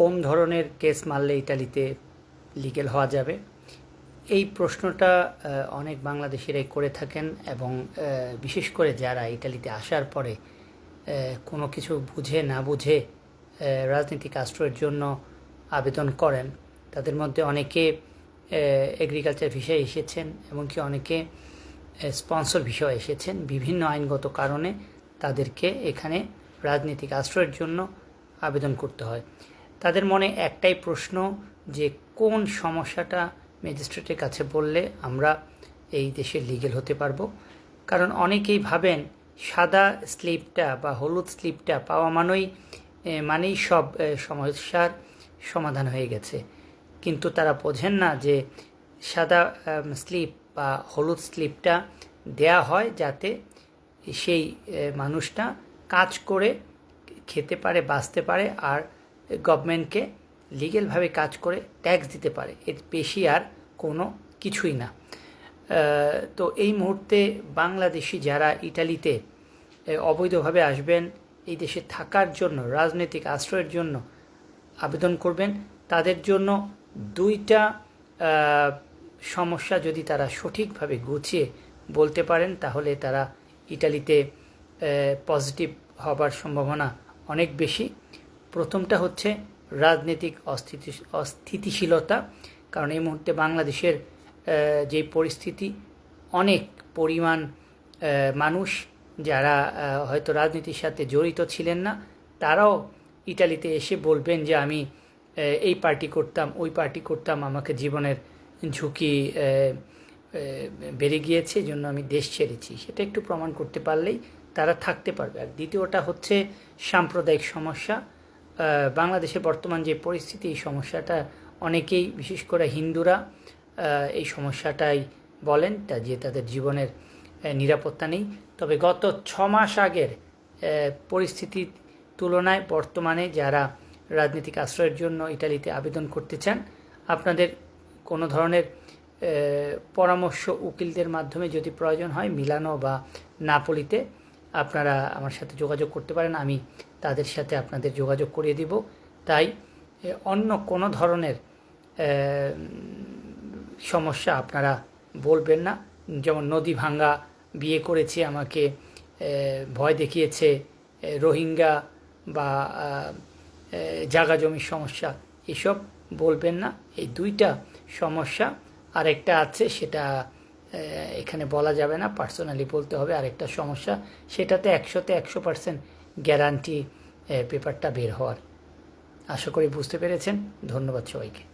কোন ধরনের কেস মারলে ইটালিতে লিগেল হওয়া যাবে। এই প্রশ্নটা অনেক বাংলাদেশিরাই করে থাকেন এবং বিশেষ করে যারা ইটালিতে আসার পরে কোনো কিছু বুঝে না বুঝে রাজনৈতিক আশ্রয়ের জন্য আবেদন করেন। তাদের মধ্যে অনেকে এগ্রিকালচার ভিসায় এসেছেন এমনকি অনেকে স্পন্সর ভিসায় এসেছেন। বিভিন্ন আইনগত কারণে তাদেরকে এখানে রাজনৈতিক আশ্রয়ের জন্য আবেদন করতে হয়। তাদের মনে একটাই প্রশ্ন যে কোন সমস্যাটা ম্যাজিস্ট্রেটের কাছে বললে আমরা এই দেশে লিগেল হতে পারব? কারণ অনেকেই ভাবেন সাদা স্লিপটা বা হলুদ স্লিপটা পাওয়া মানেই মানেই সব সমস্যার সমাধান হয়ে গেছে। কিন্তু তারা বোঝেন না যে সাদা স্লিপ বা হলুদ স্লিপটা দেয়া হয় যাতে সেই মানুষটা কাজ করে, খেতে পারে, বাঁচতে পারে আর গভর্নমেন্টকে লিগেলভাবে কাজ করে ট্যাক্স দিতে পারে। এর বেশি আর কোনো কিছুই না। তো এই মুহূর্তে বাংলাদেশি যারা ইটালিতে অবৈধভাবে আসবেন, এই দেশে থাকার জন্য, রাজনৈতিক আশ্রয়ের জন্য আবেদন করবেন, তাদের জন্য দুইটা সমস্যা যদি তারা সঠিকভাবে গুছিয়ে বলতে পারেন, তাহলে তারা ইটালিতে পজিটিভ হবার সম্ভাবনা অনেক বেশি। প্রথমটা হচ্ছে রাজনৈতিক অস্থিতি, অস্থিতিশীলতা, কারণ এই মুহূর্তে বাংলাদেশের যে পরিস্থিতি, অনেক পরিমাণ মানুষ যারা হয়তো রাজনীতির সাথে জড়িত ছিলেন না, তারাও ইটালিতে এসে বলবেন যে আমি এই পার্টি করতাম, ওই পার্টি করতাম, আমাকে জীবনের ঝুঁকি বেড়ে গিয়েছে জন্য আমি দেশ ছেড়েছি। সেটা একটু প্রমাণ করতে পারলেই তারা থাকতে পারবে। আর দ্বিতীয়টা হচ্ছে সাম্প্রদায়িক সমস্যা। বাংলাদেশের বর্তমান যে পরিস্থিতি, এই সমস্যাটা অনেকেই, বিশেষ করে হিন্দুরা এই সমস্যাটাই বলেন তা যে তাদের জীবনের নিরাপত্তা নেই। তবে গত ছ মাস আগের পরিস্থিতির তুলনায় বর্তমানে যারা রাজনৈতিক আশ্রয়ের জন্য ইটালিতে আবেদন করতে চান, আপনাদের কোনো ধরনের পরামর্শ উকিলদের মাধ্যমে যদি প্রয়োজন হয়, মিলানো বা নাপলিতে আপনারা আমার সাথে যোগাযোগ করতে পারেন, আমি তাদের সাথে আপনাদের যোগাযোগ করিয়ে দিব। তাই অন্য কোনো ধরনের সমস্যা আপনারা বলবেন না। যেমন নদী ভাঙ্গা, বিয়ে করেছে আমাকে ভয় দেখিয়েছে রোহিঙ্গা বা জাগা জমির সমস্যা, এসব বলবেন না। এই দুইটা সমস্যা আরেকটা আছে, সেটা এখানে বলা যাবে না পার্সোনালি বলতে হবে আরেকটা সমস্যা, সেটাতে একশোতে একশো পার্সেন্ট গ্যারান্টি পেপারটা বের হওয়ার। আশা করি বুঝতে পেরেছেন, ধন্যবাদ সবাইকে।